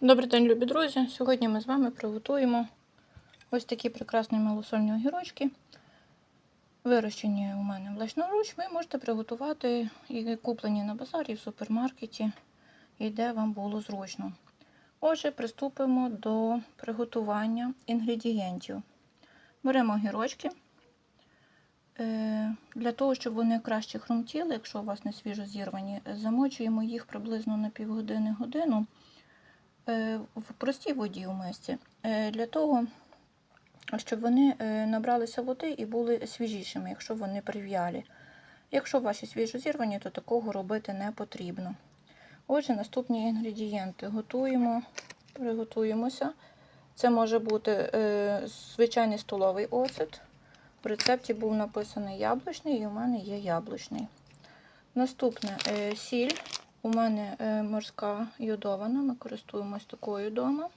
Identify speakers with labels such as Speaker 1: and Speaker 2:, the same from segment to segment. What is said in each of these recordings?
Speaker 1: Добрий день, любі друзі! Сьогодні ми з вами приготуємо ось такі прекрасні малосольні огірочки. Вирощені у мене власноруч. Ви можете приготувати і куплені на базарі в супермаркеті, і де вам було зручно. Отже, приступимо до приготування інгредієнтів. Беремо огірочки. Е, Для того, щоб вони краще хрумтіли, якщо у вас не свіжо зірвані, замочуємо їх приблизно на півгодини-годину е, в простій воді у мисці. Е, Для того, щоб вони е, набралися води і були свіжішими, якщо вони прив'ялі. Якщо ваші свіжо зірвані, то такого робити не потрібно. Отже, наступні інгредієнти готуємо, приготуємося. Це може бути е, звичайний столовий оцет. В рецепті був написаний яблучний, і у мене є яблучний. Наступне е, сіль. У мене е, морська йодована, ми користуємось такою вдома.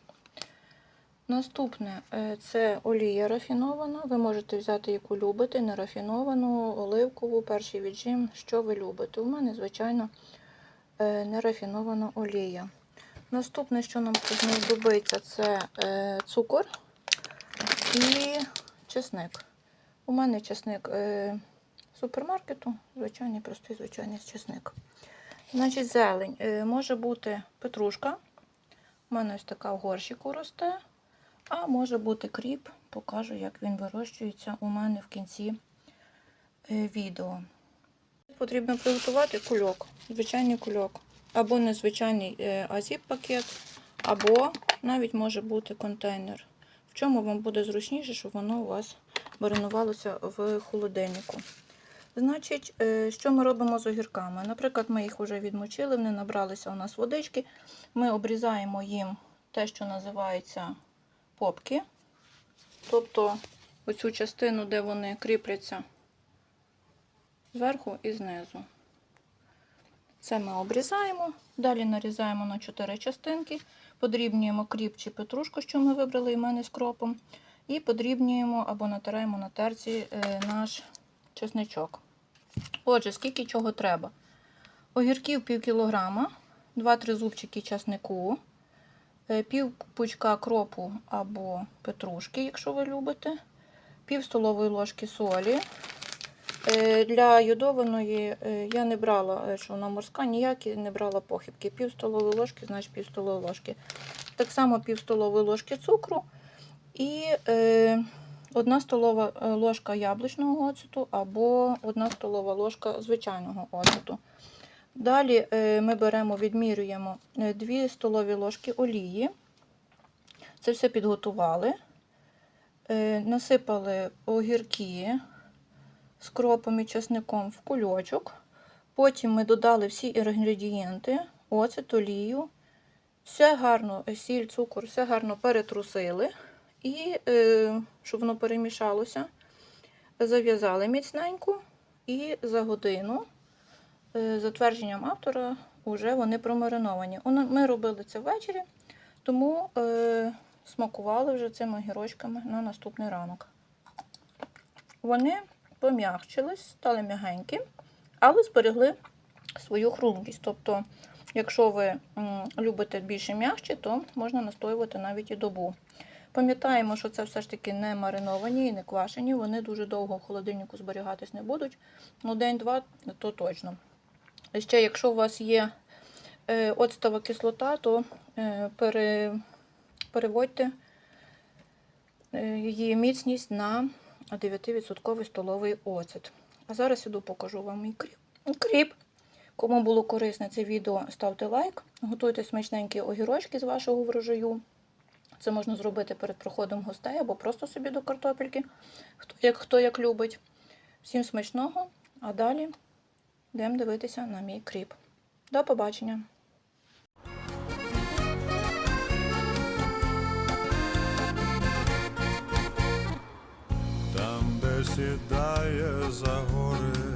Speaker 1: Наступне е, це олія рафінована. Ви можете взяти, яку любите, нерафіновану, оливкову, перший віджим, що ви любите. У мене, звичайно, е, нерафінована олія. Наступне, що нам знадобиться, це цукор і чесник. У мене чесник супермаркету, звичайний, простий, звичайний чесник. Значить, зелень. Е, Може бути петрушка. У мене ось така в горщику росте. А може бути кріп. Покажу, як він вирощується у мене в кінці е, відео. Потрібно приготувати кульок, звичайний кульок. Або незвичайний е, азіп-пакет, або навіть може бути контейнер. В чому вам буде зручніше, щоб воно у вас маринувалося в холодильнику. Значить, е, що ми робимо з огірками? Наприклад, ми їх вже відмочили, вони набралися у нас водички. Ми обрізаємо їм те, що називається попки. Тобто оцю частину, де вони кріпляться зверху і знизу. Це ми обрізаємо. Далі нарізаємо на 4 частинки, подрібнюємо кріп чи петрушку, що ми вибрали в мене з кропом. І подрібнюємо або натираємо на терці е, наш чесничок. Отже, скільки чого треба? Огірків пів кілограма, 2-3 зубчики часнику, е, пів пучка кропу або петрушки, якщо ви любите, пів столової ложки солі. Е, Для йодованої е, я не брала, що вона морська, ніякі не брала похибки. Пів столової ложки, значить пів столової ложки. Так само пів столової ложки цукру і е, одна столова е, ложка яблучного оцету або одна столова ложка звичайного оцету. Далі е, ми беремо, відмірюємо 2 столові ложки олії. Це все підготували. Е, Насипали огірки з кропом і часником в кульочок. Потім ми додали всі інгредієнти, оцет, олію. Все гарно, сіль, цукор, все гарно перетрусили. І, е, щоб воно перемішалося, зав'язали міцненько. І за годину, е, за твердженням автора, вже вони промариновані. Ми робили це ввечері, тому е, смакували вже цими огірочками на наступний ранок. Вони пом'якчились, стали м'ягенькі, але зберегли свою хрумкість. Тобто, якщо ви любите більше м'якче, то можна настоювати навіть і добу. Пам'ятаємо, що це все ж таки не мариновані і не квашені, вони дуже довго в холодильнику зберігатись не будуть. Ну, день-два, то точно. Ще, якщо у вас є е, оцтова кислота, то е, пере, переводьте е, її міцність на 9% столовий оцет. А зараз іду покажу вам мій кріп. Кому було корисне це відео, ставте лайк. Готуйте смачненькі огірочки з вашого врожаю. Це можна зробити перед проходом гостей або просто собі до картопельки, хто як, хто як любить. Всім смачного, а далі йдемо дивитися на мій кріп. До побачення!
Speaker 2: Там, де сідає за гори